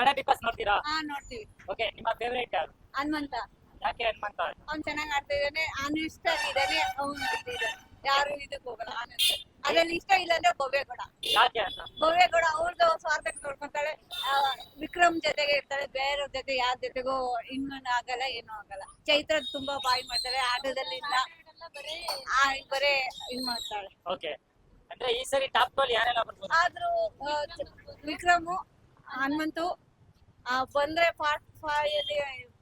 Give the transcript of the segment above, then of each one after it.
Kannada Bigg Boss ನೋಡ್ತೀರಾ? ಹಾ ನೋಡ್ತೀವಿ. ಓಕೆ ನಿಮ್ಮ ಫೇವರೇಟ್ ಯಾರು? ಹನುಮಂತ. ಯಾಕೆ ಹನುಮಂತ? ಅವ್ನ್ ಚೆನ್ನಾಗ್ ಆಡ್ತಾ ಇದ್ದಾನೆ. ಅವ್ನು ಇಷ್ಟ ಇದ್ದಾನೆ ಅವ್ನು ಇದ್ದಾನೆ. ಯಾರು ಇದಕ್ಕೆ ಹೋಗಲ್ಲ ಆನಂದ್ ಅದ್ರಲ್ಲಿ ಇಷ್ಟ ಇಲ್ಲ ಅಂದ್ರೆ ಭವ್ಯಗೌಡ ಯಾಕೆ ಅಂತ? ಅವ್ರದ್ದು ಸ್ವಾರ್ಥಕ್ಕೆ ನೋಡ್ಕೊಂತಾಳೆ. ಆ, ವಿಕ್ರಮ್ ಜೊತೆಗೆ ಇರ್ತಾಳೆ ಬೇರೆ ಜೊತೆ ಯಾರ ಜೊತೆಗೂ ಇನ್ಮನ್ ಆಗಲ್ಲ ಏನೂ ಆಗಲ್ಲ. ಚೈತ್ರ ತುಂಬಾ ಬಾಯಿ ಮಾಡ್ತಾಳೆ ಆಟದಲ್ಲಿ ಇಲ್ಲ. ಆ, ಬರೇ ಇನ್ ಮಾಡ್ತಾಳೆ. ಓಕೆ ಅಂದ್ರೆ ಈ ಸರಿ ಟಾಪ್ ಟೋಲ್ ಯಾರೆಲ್ಲ ಬರ್ಬೋದು? ಆದ್ರೂ ಚ- ವಿಕ್ರಮು ಹನುಮಂತು ಆ, ಬಂದ್ರೆ ಪಾರ್ಟ್ ಫೈವ್ ಅಲ್ಲಿ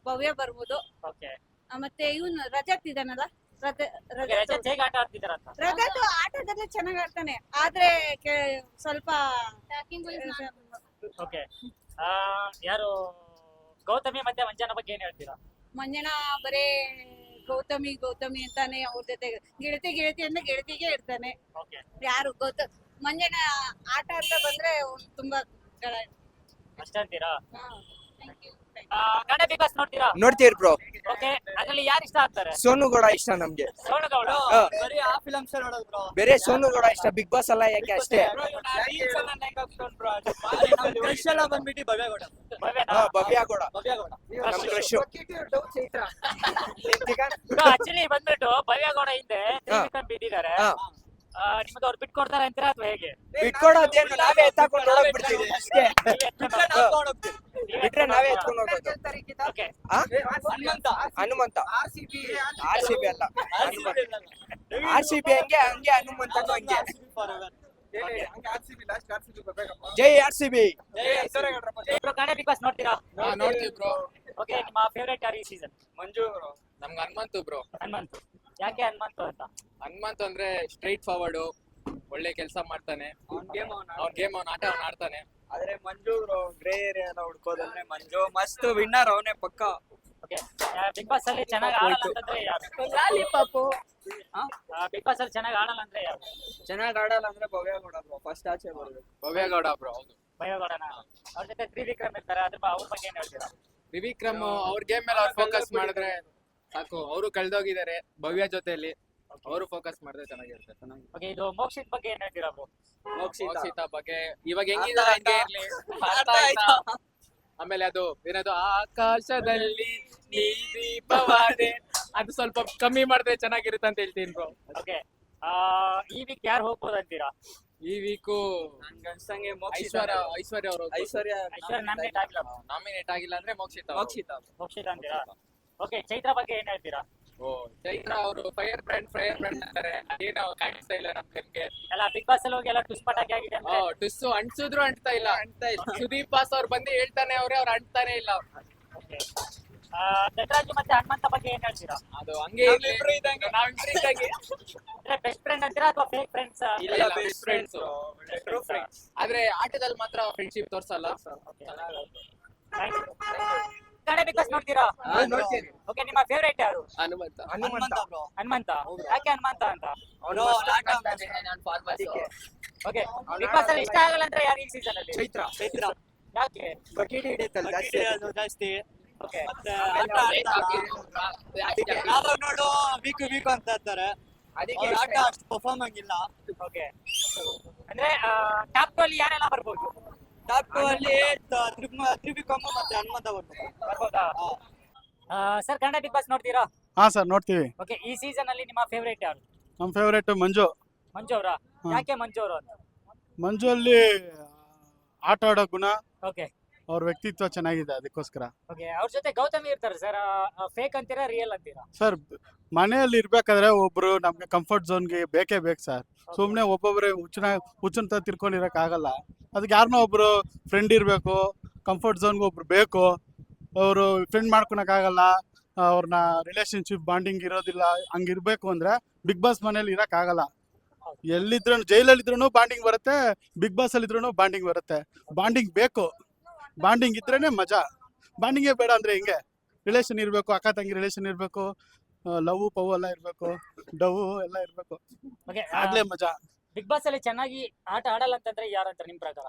ಭವ್ಯ ಬರ್ಬೋದು. ಓಕೆ ಆ, ಮತ್ತೆ ಇವನು ರಜತ್ ಇದಾನಲ್ಲ ರಜ ರಜತ್ ರಜತ್ ಹೇಗೆ ಆಟ ಆಡ್ತಿದಾರ ಅಂತ? ರಜತ್ ಆಟದಲ್ಲಿ ಚೆನ್ನಾಗ್ ಆಡ್ತಾನೆ. ಆದ್ರೆ ಕೆ- ಸ್ವಲ್ಪ ಓಕೆ ಯಾರು ಗೌತಮಿ ಮತ್ತೆ ಮಂಜನ ಬಗ್ಗೆ ಏನ್ ಹೇಳ್ತೀರಾ? ಮಂಜಣ್ಣ ಬರೇ ಗೌತಮಿ ಗೌತಮಿ ಅಂತಾನೆ ಅವ್ರ ಜೊತೆ ಗೆಳತಿ ಗೆಳತಿ ಅಂದ್ರೆ ಗೆಳತಿಗೆ ಇರ್ತಾನೆ. ಓಕೆ ಯಾರು ಗೌತಮ್ ಮಂಜಣ್ಣ ಆಟ ಅಂತ ಬಂದ್ರೆ ಅವ್ನು ತುಂಬಾ ಗಳ ಅಷ್ಟೇ ಅಂತೀರಾ ಆ, ಕನ್ನಡ ಬಿಗ್ ಬಾಸ್ ನೋಡ್ತೀರಾ? ನೋಡ್ತೀರಿ ಬ್ರೋ. ಓಕೆ ಅದ್ರಲ್ಲಿ ಯಾರು ಇಷ್ಟ ಆಗ್ತಾರೆ? ಸೋನು ಗೌಡ ಇಷ್ಟ ನಮ್ಗೆ. ಸೋನಗೌಡ? ಹಾ. ಬರೀ ಆ ಫಿಲಮ್ಸ್ ನೋಡೋದು ಬ್ರೋ. ಬೇರೆ ಸೋನು ಗೌಡ ಇಷ್ಟ ಬಿಗ್ ಬಾಸ್ ಅಲ್ಲ ಯಾಕೆ ಅಷ್ಟೇ? ಕ್ರಶ್ ಎಲ್ಲ ಬಂದ್ಬಿಟ್ಟು? ಹಾ ಭವ್ಯ ಗೌಡ. ಭವ್ಯಗೌಡ ನಮ್ ಕ್ರಶ್ ಆಕ್ಚುಲಿ ಬಂದ್ಬಿಟ್ಟು ಭವ್ಯಗೌಡ ಹಿಂದೆ. ತ್ರಿವಿಕ್ರಮ್ ಬಿದ್ದಿದ್ದಾರೆ. ಹಾ. ನಿಮ್ಗೆ ಅವ್ರು ಬಿಟ್ಕೊಡ್ತಾರೆ ಅಂತೀರಾ ಅಥವಾ ಹೇಗೆ ಬಿಟ್ಕೊಡೋದೇನು ನಾವೇ ಎತ್ತಾಕೊಂಡು ನೋಡಕ್ ಬಿಡ್ತೀವಿ ಅಷ್ಟೇ ಬಿಟ್ರೆ ನಾವೇ? ಎತ್ಕೊಂಡು ಹೋಗೋದು ಓಕೆ ಆ? Hanumantha Hanumantha R C B ಅಲ್ಲ ಆರ್ ಸಿ ಬಿ ಹಂಗೆ ಹಂಗೆ ಹನುಮಂತನು ಹಂಗೆ ಜೈ ಆರ್ ಸಿ ಬಿ ಇಬ್ರು ಕನ್ನಡ ಬಿಗ್ ಬಾಸ್ ನೋಡ್ತೀರಾ ನೋಡ್ತೀವಿ ಬ್ರೋ ಓಕೆ ನಿಮ್ಮ ಫೇವರೇಟ್ ಯಾರು ಈ ಸೀಸನ್ ಮಂಜು ಬ್ರೋ ನಮ್ಗೆ ಹನುಮಂತು ಬ್ರೋ ಹನುಮಂತ್ ಯಾಕೆ ಹನುಮಂತು ಅಂತ ಹನುಮಂತು ಅಂದ್ರೆ ಸ್ಟ್ರೈಟ್ ಫಾರ್ವರ್ಡ್ ಒಳ್ಳೆ ಕೆಲಸ ಮಾಡ್ತಾನೆ. ಅವ್ನ್ ಗೇಮ್ ಅವ್ನ ಗೇಮ್ ಅವ್ನ ಆಟ ಅವ್ನ ಆಡ್ತಾನೆ. ಆದ್ರೆ ಮಂಜು ಗ್ರೇ ಏರಿಯಾ ಎಲ್ಲ ಹುಡ್ಕೋದಂದ್ರೆ ಮಂಜು ಮಸ್ತ್ ವಿನ್ನರ್ ಅವನೇ ಪಕ್ಕ. ಬಿಗ್ ಬಾಸ್ ಅಲ್ಲಿ ಚೆನ್ನಾಗಿ ಆಡಲ್ಲ ಅಂತಂದ್ರೆ ಯಾರು? ಲಾಲಿಪಾಪು ಬಿಗ್ ಬಾಸ್ ಅಲ್ಲಿ ಚೆನ್ನಾಗಿ ಆಡಲ್ಲ ಅಂದ್ರೆ ಯಾರು? ಚೆನ್ನಾಗ್ ಆಡಲ್ಲ ಅಂದ್ರೆ ಭವ್ಯಗೌಡ ಬ್ರೋ ಫಸ್ಟ್ ಆಚೆ ಬರ್ಬೇಕು ಭವ್ಯಗೌಡ ಬ್ರೋ ಹೌದು. ಭಯಗೌಡನ ಅವ್ರ ಜೊತೆ ತ್ರಿವಿಕ್ರಮ್ ಇರ್ತಾರೆ ಅದ್ರ ಅವ್ರ ಬಗ್ಗೆ ಏನ್ ಹೇಳ್ತೀರಾ? ತ್ರಿವಿಕ್ರಮ್ ಅವ್ರ ಗೇಮ್ ಮೇಲೆ ಅವ್ರು ಫೋಕಸ್ ಮಾಡಿದ್ರೆ ಸಾಕು. ಅವರು ಕಳ್ದೋಗಿದ್ದಾರೆ ಭವ್ಯ ಜೊತೆಯಲ್ಲಿ. ಅವರು ಫೋಕಸ್ ಮಾಡಿದ್ರೆ ಚೆನ್ನಾಗಿರುತ್ತೆ. ಓಕೆ ಇದು ಮೋಕ್ಷಿತ್ ಬಗ್ಗೆ ಏನ್ ಹೇಳ್ತೀರಾ ಬ್ರೋ? ಮೋಕ್ಷಿತ. ಮೋಕ್ಷಿತ ಬಗ್ಗೆ. ಇವಾಗ ಹೆಂಗಿದ್ದಾರೆ ಹಂಗೆ ಇರ್ಲಿ. ಅರ್ಥ ಆಯ್ತಾ? ಆಮೇಲೆ ಅದು ಏನದು? ಆಕಾಶದಲ್ಲಿ ನೀ ದೀಪವಾದೆ. ಅದು ಸ್ವಲ್ಪ ಕಮ್ಮಿ ಮಾಡಿದ್ರೆ ಚೆನ್ನಾಗಿರುತ್ತೆ ಅಂತ ಹೇಳ್ತೀನಿ ಬ್ರೋ. ಓಕೆ ಈ ವೀಕ್ ಯಾರು ಹೋಗ್ಬೋದಂತೀರಾ ಈ ವೀಕು ನನ್ಗೆ ಅನ್ಸಂಗೆ ಮೋಕ್ಷಿತ. ಐಶ್ವರ್ಯ ಐಶ್ವರ್ಯ ಅವರು ಐಶ್ವರ್ಯ ಐಶ್ವರ್ಯ ನಾಮಿನೇಟ್ ಆಗಿಲ್ಲ. ನಾಮಿನೇಟ್ ಆಗಿಲ್ಲ ಅಂದ್ರೆ ಮೋಕ್ಷಿತ ಅವ್ರು. ಮೋಕ್ಷಿತ. ಮೋಕ್ಷಿತ್ ಅಂತೀರಾ? ಓಕೆ ಚೈತ್ರ ಬಗ್ಗೆ ಏನ್ ಹೇಳ್ತೀರಾ? ಓ ಚೈತ್ರ ಅವರು ಫೈರ್ ಫ್ರೆಂಡ್ ಫೈರ್ ಫ್ರೆಂಡ್ ಅಂತಾರೆ ಅದೇನೋ ಕಾಣಿಸ್ತಾ ಇಲ್ಲ ನಮ್ ಕಣ್ಗೆ ಎಲ್ಲ ಬಿಗ್ ಬಾಸ್ ಅಲ್ಲಿ ಹೋಗಿ ಎಲ್ಲ ಟುಸ್ಪಟಾಕಿ ಆಗಿದೆ ಓ ಅಂದ್ರೆ ಟುಸ್ಸು ಅಂಟಿಸಿದ್ರು ಅಂಟ್ತಾ ಇಲ್ಲ. ಅಂಟ್ತಾ ಇಲ್ಲ. ಸುದೀಪ್ ಬಾಸ್ ಅವ್ರು ಬಂದು ಹೇಳ್ತಾನೆ ಅವ್ರೆ ಅವ್ರು ಅಂಟ್ತಾನೆ ಇಲ್ಲ. Okay. ಆ, ನಟರಾಜು ಮತ್ತೆ ಹನುಮಂತ ಬಗ್ಗೆ ಏನ್ ಹೇಳ್ತೀರಾ? ಅದು ಹಂಗೆ. ನಾವಿಬ್ರು ಇದ್ದಂಗೆ. ನಾವಿಬ್ರು ಇದ್ದಂಗೆ. ಅಂದ್ರೆ ಬೆಸ್ಟ್ ಫ್ರೆಂಡ್ ಅಂತೀರಾ ಅಥವಾ ಫೇಕ್ ಫ್ರೆಂಡ್ಸ್ ಇಲ್ಲ, ಇಲ್ಲ best best friends. Friends true friends ಆದ್ರೆ ಆಟದಲ್ಲಿ ಮಾತ್ರ ಫ್ರೆಂಡ್ಶಿಪ್ ತೋರ್ಸಲ್ಲ. ಕಡೆ ಬಿಕಾಸ್ ಬಾಸ್ ನೋಡ್ತೀರಾ? ನೋಡ್ತೀನಿ. ಓಕೆ ನಿಮ್ಮ ಫೇವರೇಟ್ ಯಾರು? ಹನುಮಂತ. ಹನುಮಂತ. ಬ್ರೋ ಹನುಮಂತ ಯಾಕೆ ಹನುಮಂತ ಅಂತ. ಓಕೆ ಬಿಗ್ ಬಾಸ್ ಅಲ್ಲಿ ಇಷ್ಟ ಆಗಲ್ಲ ಅಂದ್ರೆ ಯಾರು ಈ ಸೀಸನ್ ಅಲ್ಲಿ? ಚೈತ್ರ ಚೈತ್ರ. ಯಾಕೆ? ಬಕೆಟ್ ಹಿಡಿತಲ್ಲ ಜಾಸ್ತಿ. ಜಾಸ್ತಿ. ಓಕೆ ಯಾವಾಗ ನೋಡು ವೀಕು ವೀಕು ಅಂತ ಇರ್ತಾರೆ ಅದಕ್ಕೆ. ಆಟ ಅಷ್ಟು ಪರ್ಫಾರ್ಮ್ ಆಗಿಲ್ಲ. ಓಕೆ ಅಂದ್ರೆ ಟಾಪ್ ಅಲ್ಲಿ ಯಾರೆಲ್ಲ ಬರ್ಬೋದು? ಟಾಪ್ ಅಲ್ಲಿ ತ್ರಿವಿಕ್ರಮ ಮತ್ತೆ ಹನುಮಂತ ಅವರು ಆ ಸರ್ ಕನ್ನಡ ಬಿಗ್ ಬಾಸ್ ನೋಡ್ತೀರಾ? ಹಾ ಸರ್ ನೋಡ್ತೀವಿ. ಓಕೆ ಈ ಸೀಸನ್ ಅಲ್ಲಿ ನಿಮ್ಮ ಫೇವರೇಟ್ ಯಾರು? ನಮ್ಮ ಫೇವರೇಟ್ ಮಂಜು. ಮಂಜು ಅವರ? ಯಾಕೆ ಮಂಜು ಅವರು ಅಂತ? ಮಂಜು ಅಲ್ಲಿ ಆಟ ಆಡೋ ಗುಣ ಓಕೆ. ಅವ್ರ ವ್ಯಕ್ತಿತ್ವ ಚೆನ್ನಾಗಿದೆ ಅದಕ್ಕೋಸ್ಕರ. ಓಕೆ ಅವ್ರ ಜೊತೆ ಗೌತಮಿ ಇರ್ತಾರೆ ಸರ್. ಫೇಕ್ ಅಂತೀರಾ ರಿಯಲ್ ಅಂತೀರಾ? ಸರ್ ಮನೆಯಲ್ಲಿ ಇರ್ಬೇಕಾದ್ರೆ ಒಬ್ರು ನಮ್ಗೆ ಕಂಫರ್ಟ್ ಝೋನ್ಗೆ ಬೇಕೇ ಬೇಕು ಸರ್ ಸುಮ್ಮನೆ ಒಬ್ಬೊಬ್ಬರೇ ಹುಚ್ಚನ ಹುಚ್ಚಂತ ತಿರ್ಕೊಂಡಿರಕ್ ಆಗಲ್ಲ. ಅದಕ್ಕೆ ಯಾರನ್ನೋ ಒಬ್ರು ಫ್ರೆಂಡ್ ಇರಬೇಕು ಕಂಫರ್ಟ್ ಝೋನ್ಗೆ ಒಬ್ರು ಬೇಕು ಅವರು ಫ್ರೆಂಡ್ ಮಾಡ್ಕೊಳಕ್ ಆಗಲ್ಲ ಅವ್ರನ್ನ ರಿಲೇಶನ್ಶಿಪ್ ಬಾಂಡಿಂಗ್ ಇರೋದಿಲ್ಲ ಹಂಗಿರ್ಬೇಕು ಅಂದ್ರೆ ಬಿಗ್ ಬಾಸ್ ಮನೇಲಿ ಇರಕ್ ಆಗಲ್ಲ. ಎಲ್ಲಿದ್ರು ಜೈಲಲ್ಲಿ ಇದ್ರೂ ಬಾಂಡಿಂಗ್ ಬರುತ್ತೆ ಬಿಗ್ ಬಾಸ್ ಅಲ್ಲಿ ಇದ್ರೂ ಬಾಂಡಿಂಗ್ ಬರುತ್ತೆ. ಬಾಂಡಿಂಗ್ ಬೇಕು. ಬಾಂಡಿಂಗ್ ಇದ್ರೇನೆ ಮಜಾ. ಬಾಂಡಿಂಗೇ ಬೇಡ ಅಂದ್ರೆ ಹಿಂಗೆ? ರಿಲೇಷನ್ ಇರಬೇಕು ಅಕ್ಕ ತಂಗಿ ರಿಲೇಷನ್ ಇರಬೇಕು ಲವ್ ಪವ್ ಎಲ್ಲ ಇರಬೇಕು ಡವ್ ಎಲ್ಲ ಇರಬೇಕು. ಓಕೆ ಆಗ್ಲೇ ಮಜಾ. ಬಿಗ್ ಬಾಸ್ ಅಲ್ಲಿ ಚೆನ್ನಾಗಿ ಆಟ ಆಡಲ್ಲ ಅಂತಂದ್ರೆ ಯಾರು ನಿಮ್ ಪ್ರಕಾರ?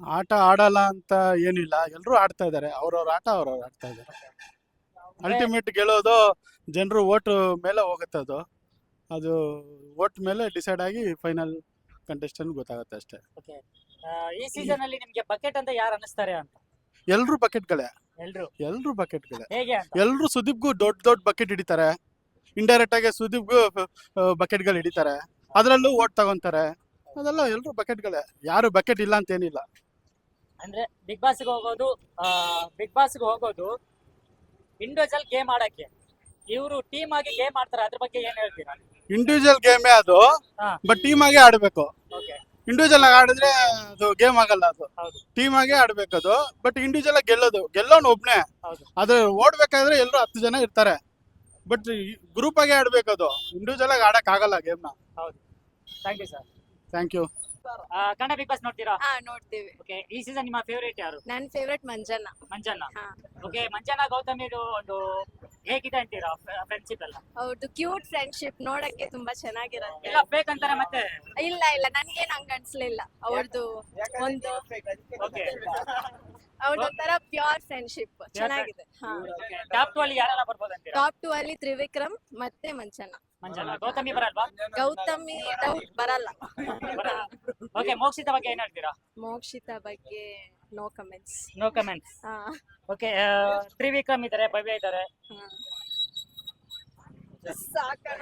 ಆಟ ಆಡಲ್ಲ ಅಂತ ಏನಿಲ್ಲ ಎಲ್ಲರೂ ಆಡ್ತಾ ಇದ್ದಾರೆ ಅವ್ರವ್ರ ಆಟ ಅವ್ರವ್ರು ಆಡ್ತಾ ಇದ್ದಾರೆ ಅಲ್ಟಿಮೇಟ್ ಗೆಲ್ಲೋದು ಜನರು ಓಟ್ ಮೇಲೆ ಹೋಗುತ್ತೆ ಅದು. ಅದು ಓಟ್ ಮೇಲೆ ಡಿಸೈಡ್ ಆಗಿ ಫೈನಲ್ ಕಂಟೆಸ್ಟೆಂಟ್ ಗೊತ್ತಾಗುತ್ತೆ ಅಷ್ಟೇ. ಓಕೆ ಈ ಸೀಸನ್ ಅಲ್ಲಿ ನಿಮ್ಗೆ ಬಕೆಟ್ ಅಂತ ಯಾರು ಅನಿಸ್ತಾರೆ ಅಂತ? ಎಲ್ರು ಬಕೆಟ್ಗಳೇ ಎಲ್ರು. ಎಲ್ರು ಬಕೆಟ್ಗಳೇ ಎಲ್ರು ಸುದೀಪ್ಗೂ ದೊಡ್ಡ ದೊಡ್ಡ ಬಕೆಟ್ ಹಿಡಿತಾರೆ. ಇಂಡೈರೆಕ್ಟ್ ಆಗಿ ಸುದೀಪ್ಗೂ ಬಕೆಟ್ಗಳು ಹಿಡಿತಾರೆ. ಅದರಲ್ಲೂ ಓಟ್ ತಗೊಂತಾರೆ. ಅದೆಲ್ಲ ಎಲ್ರು ಬಕೆಟ್ಗಳೇ ಯಾರು ಬಕೆಟ್ ಇಲ್ಲ ಅಂತ ಏನಿಲ್ಲ ಅಂದ್ರೆ ಬಿಗ್ ಬಾಸ್ಗೆ ಹೋಗೋದು ಬಿಗ್ ಬಾಸ್ಗೆ ಹೋಗೋದು ಇಂಡಿವಿಜುವಲ್ ಗೇಮ್ ಆಡಕ್ಕೆ. ಇವರು ಟೀಮ್ ಆಗಿ ಗೇಮ್ ಆಡ್ತಾರೆ. ಅದ್ರ ಬಗ್ಗೆ ಏನ್ ಹೇಳ್ತೀರಾ? ಇಂಡಿವಿಜುವಲ್ ಗೇಮೇ ಅದು ಬಟ್ ಟೀಮ್ ಆಗಿ ಆಡ್ಬೇಕು. ಇಂಡಿವಿಜುವಲ್ ಆಗಿ ಆಡಿದ್ರೆ ಅದು ಗೇಮ್ ಆಗಲ್ಲ ಅದು. ಹೌದು. ಟೀಮ್ ಆಗೇ ಆಡ್ಬೇಕದು. ಅದು ಬಟ್ ಇಂಡಿವಿಜುವಲ್ ಆಗಿ ಗೆಲ್ಲೋದು. ಗೆಲ್ಲೋನು ಒಬ್ನೇ. ಹೌದು. ಅದು ಓಡ್ಬೇಕಾದ್ರೆ ಎಲ್ಲರೂ ಹತ್ತು ಜನ ಇರ್ತಾರೆ. ಬಟ್ ಗ್ರೂಪ್ ಆಗಿ ಆಡ್ಬೇಕದು. ಅದು ಇಂಡಿವಿಜುವಲ್ ಆಗಿ ಆಡಕ್ ಆಗಲ್ಲ ಗೇಮ್ನ thank you sir thank you Kannada Bigg Boss ನೋಡ್ತೀರಾ? ಹಾ ನೋಡ್ತೀವಿ. ಓಕೆ ಈ ಸೀಸನ್ ನಿಮ್ಮ ಫೇವರೇಟ್ ಯಾರು? ನನ್ ಫೇವ್ರೆಟ್ ಮಂಜಣ್ಣ. ಮಂಜಣ್ಣ. ಹಾ. ಓಕೆ ಮಂಜಣ್ಣ ಗೌತಮಿದು ಒಂದು ಹೇಗಿದೆ ಅಂತೀರಾ ಫ್ರೆಂಡ್ಶಿಪ್ ಎಲ್ಲ? ಹೌದು ಕ್ಯೂಟ್ ಫ್ರೆಂಡ್ಶಿಪ್ ನೋಡಕ್ಕೆ ತುಂಬಾ ಚೆನ್ನಾಗಿರುತ್ತೆ. ಎಲ್ಲ ಫೇಕ್ ಅಂತಾರೆ ಮತ್ತೆ? ಇಲ್ಲ ಇಲ್ಲ ನನ್ಗೇನ್ ಹಂಗ ಅನ್ಸ್ಲಿಲ್ಲ. ಅವ್ರದ್ದು ಒಂದು ಓಕೆ ಅವ್ರದ್ದು ಒಂಥರ ಪ್ಯೂರ್ ಫ್ರೆಂಡ್ಶಿಪ್ ಚೆನ್ನಾಗಿದೆ. ಹಾ. ಟಾಪ್ ಟು ಅಲ್ಲಿ ಯಾರೆಲ್ಲ ಬರ್ಬೋದು ಅಂತೀರಾ ಟಾಪ್ ಟು ಅಲ್ಲಿ ತ್ರಿವಿಕ್ರಮ್ ಮತ್ತೆ ಮಂಚನ. ಮಂಜಣ್ಣ ಗೌತಮಿ ಬರಲ್ವಾ? ಗೌತಮಿ ಡೌಟ್ ಬರಲ್ಲ. ಓಕೆ ಮೋಕ್ಷಿತ ಬಗ್ಗೆ ಏನ್ ಹೇಳ್ತೀರಾ? ಮೋಕ್ಷಿತ ಬಗ್ಗೆ no comments no comments okay Trivikram ಇದಾರೆ ಭವ್ಯ ಇದಾರೆ. ಹಾ. ಸಾಕಣ